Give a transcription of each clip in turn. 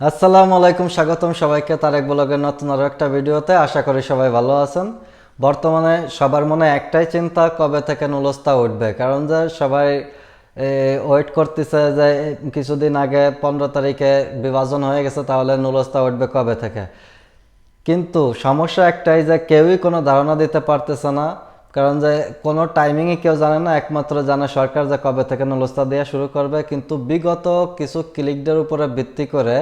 আসসালামু আলাইকুম, স্বাগতম সবাইকে তারেক ব্লগের নতুন আরও একটা ভিডিওতে। আশা করি সবাই ভালো আছেন। বর্তমানে সবার মনে একটাই চিন্তা, কবে থেকে নুলস্তা উঠবে? কারণ যে সবাই ওয়েট করতেছে যে কিছুদিন আগে পনেরো তারিখে বিভাজন হয়ে গেছে, তাহলে নুলস্তা উঠবে কবে থেকে? কিন্তু সমস্যা একটাই যে কেউই কোনো ধারণা দিতে পারতেছে না। কারণ যে কোনো টাইমিংই কেউ জানে না, একমাত্র জানে সরকার যে কবে থেকে নুলস্তা দেওয়া শুরু করবে। কিন্তু বিগত কিছু ক্লিকদের উপরে ভিত্তি করে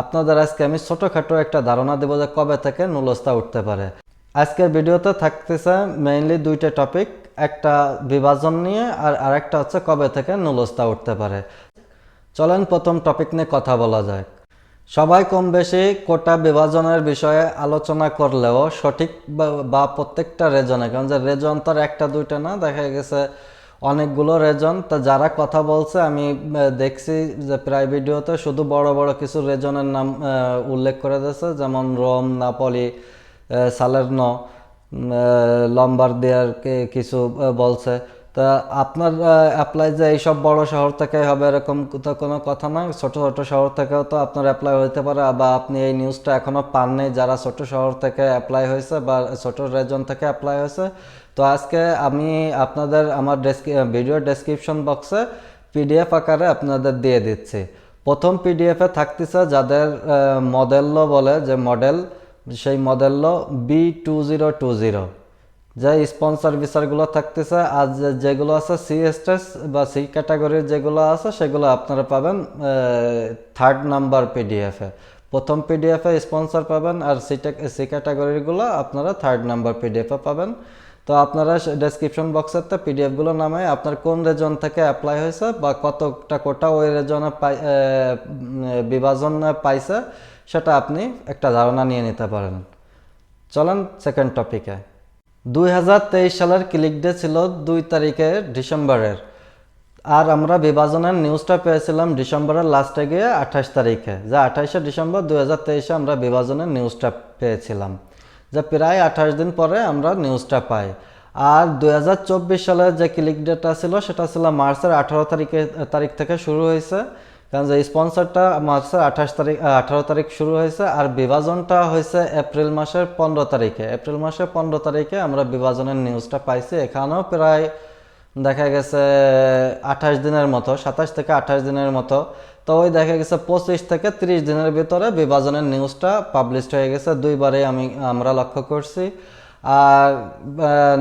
আপনাদের আজকে আমি ছোটোখাটো একটা ধারণা দেবো যে কবে থেকে নুলস্তা উঠতে পারে। আজকের ভিডিওতে থাকতেছে মেইনলি দুইটা টপিক একটা বিভাজন নিয়ে আর আরেকটা হচ্ছে কবে থেকে নুলস্তা উঠতে পারে। চলেন প্রথম টপিক নিয়ে কথা বলা যায় সবাই কম বেশি কোটা বিভাজনের বিষয়ে আলোচনা করলেও সঠিক বা- প্রত্যেকটা রেজনে কারণ যে রেজন তো আর একটা, দুইটা না, দেখা গেছে অনেকগুলো রেজন তা যারা কথা বলছে, আমি দেখছি যে প্রায় ভিডিওতে শুধু বড় বড় কিছু রেজনের নাম উল্লেখ করে দিয়েছে। যেমন রোম, নাপলি সালের্ন লম্বার্দিয়ার কে- কিছু বলছে। তা আপনার অ্যাপ্লাই যে এইসব বড় শহর থেকে হবে এরকম তো কোনো কথা না ছোট ছোট শহর থেকেও তো আপনার অ্যাপ্লাই হতে পারে। বা আপনি এই নিউজটা এখনও পাননি, যারা ছোট শহর থেকে অ্যাপ্লাই হয়েছে বা ছোট রেজন থেকে অ্যাপ্লাই হয়েছে। তো আজকে আমি আপনাদের আমার ভিডিও ডেসক্রিপশন বক্সে পিডিএফ আকারে আপনাদের দিয়ে দিচ্ছি। প্রথম পিডিএফে থাকতেছে যাদের মডেল্য বলে যে মডেল সেই মডেল্য B two zero two zero যে স্পন্সর বিচারগুলো থাকতেছে, আর যেগুলো আছে সি স্টেস বা সি ক্যাটাগরির যেগুলো আছে, সেগুলো আপনারা পাবেন থার্ড নাম্বার পিডিএফে প্রথম পিডিএফে স্পন্সর পাবেন, আর সি সি ক্যাটাগরিগুলো আপনারা থার্ড নাম্বার পিডিএফে পাবেন। তো আপনারা ডেসক্রিপশন বক্সেতে পিডিএফগুলো নামে আপনার কোন রেজন থেকে অ্যাপ্লাই হয়েছে বা কতটা কোটা ওই রেজনে বিভাজন পাইছে, সেটা আপনি একটা ধারণা নিয়ে নিতে পারেন। চলেন সেকেন্ড টপিকে দুই হাজার তেইশ সালের ক্লিক ডে ছিল দুই তারিখে ডিসেম্বরের। আর আমরা বিভাজনের নিউজটা পেয়েছিলাম ডিসেম্বরের লাস্টে গিয়ে আঠাশ তারিখে। যে আঠাশে ডিসেম্বর দুই আমরা বিভাজনের নিউজটা পেয়েছিলাম। যে প্রায় আঠাশ দিন পরে আমরা নিউজটা পাই। আর দুই হাজার চব্বিশ সালের যে ক্লিক ডেটা ছিল, সেটা ছিল মার্চের আঠারো তারিখে, তারিখ থেকে শুরু হয়েছে। কারণ যে স্পন্সরটা মার্চের আঠাশ তারিখ আঠারো তারিখ শুরু হয়েছে আর বিভাজনটা হয়েছে এপ্রিল মাসের পনেরো তারিখে। এপ্রিল মাসের পনেরো তারিখে আমরা বিভাজনের নিউজটা পাইছি। এখানেও প্রায় দেখা গেছে আঠাশ দিনের মতো, সাতাশ থেকে আঠাশ দিনের মতো। তো ওই দেখা গেছে পঁচিশ থেকে তিরিশ দিনের ভিতরে বিভাজনের নিউজটা পাবলিশড হয়ে গেছে। দুইবারে আমি, আমরা লক্ষ্য করছি। আর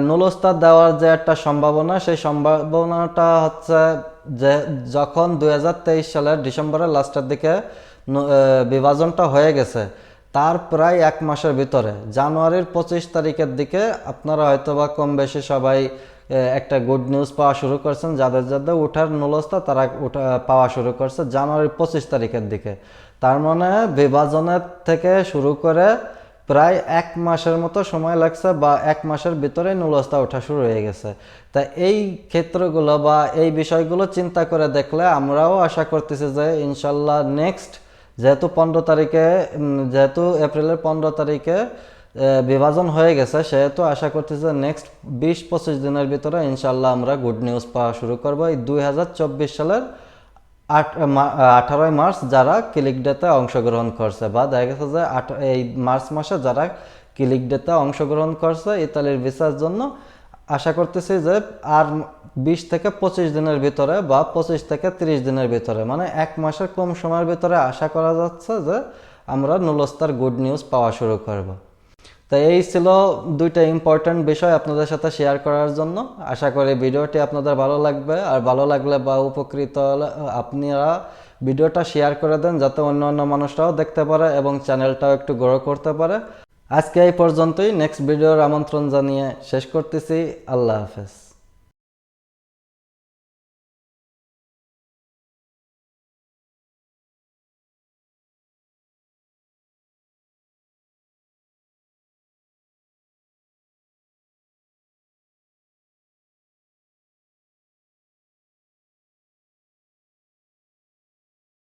নুলস্তার দেওয়ার যে একটা সম্ভাবনা, সেই সম্ভাবনাটা হচ্ছে যে যখন দু হাজার তেইশ সালের ডিসেম্বরের লাস্টের দিকে বিভাজনটা হয়ে গেছে, তার প্রায় এক মাসের ভিতরে, জানুয়ারির পঁচিশ তারিখের দিকে আপনারা হয়তোবা কম বেশি সবাই একটা গুড নিউজ পাওয়া শুরু করছেন, যাদের যাদের উঠার নুলস্তা তারা উঠা, পাওয়া শুরু করছে জানুয়ারির পঁচিশ তারিখের দিকে। তার মানে বিভাজনের থেকে শুরু করে প্রায় এক মাসের মতো সময় লাগছে বা এক মাসের ভিতরে নুলস্তা ওঠা শুরু হয়ে গেছে। তা এই ক্ষেত্রগুলো বা এই বিষয়গুলো চিন্তা করে দেখলে আমরাও আশা করতেছি যে ইনশাল্লাহ নেক্সট যেহেতু পনেরো তারিখে যেহেতু এপ্রিলের পনেরো তারিখে বিভাজন হয়ে গেছে, সেহেতু আশা করতেছি নেক্সট বিশ পঁচিশ দিনের ভিতরে ইনশাল্লাহ আমরা গুড নিউজ পাওয়া শুরু করব। এই দুই হাজার চব্বিশ সালের আঠারোই মার্চ যারা ক্লিক ডেতে অংশগ্রহণ করছে বা দেখা গেছে যে এই মার্চ মাসে যারা ক্লিক ডেতে অংশগ্রহণ করছে ইতালির ভিসার জন্য, আশা করতেছি যে আর বিশ থেকে পঁচিশ দিনের ভিতরে বা পঁচিশ থেকে তিরিশ দিনের ভিতরে মানে এক মাসের কম সময়ের ভিতরে আশা করা যাচ্ছে যে আমরা নুলস্তার গুড নিউজ পাওয়া শুরু করব। তো এই ছিল দুইটা ইম্পর্ট্যান্ট বিষয় আপনাদের সাথে শেয়ার করার জন্য। আশা করি ভিডিওটি আপনাদের ভালো লাগবে। আর ভালো লাগলে বা উপকৃত হলে আপনারা ভিডিওটা শেয়ার করে দেন যাতে অন্য অন্য মানুষরাও দেখতে পারে এবং চ্যানেলটাও একটু গ্রো করতে পারে। আজকে এই পর্যন্তই। নেক্সট ভিডিওর আমন্ত্রণ জানিয়ে শেষ করতেছি। আল্লাহ হাফেজ।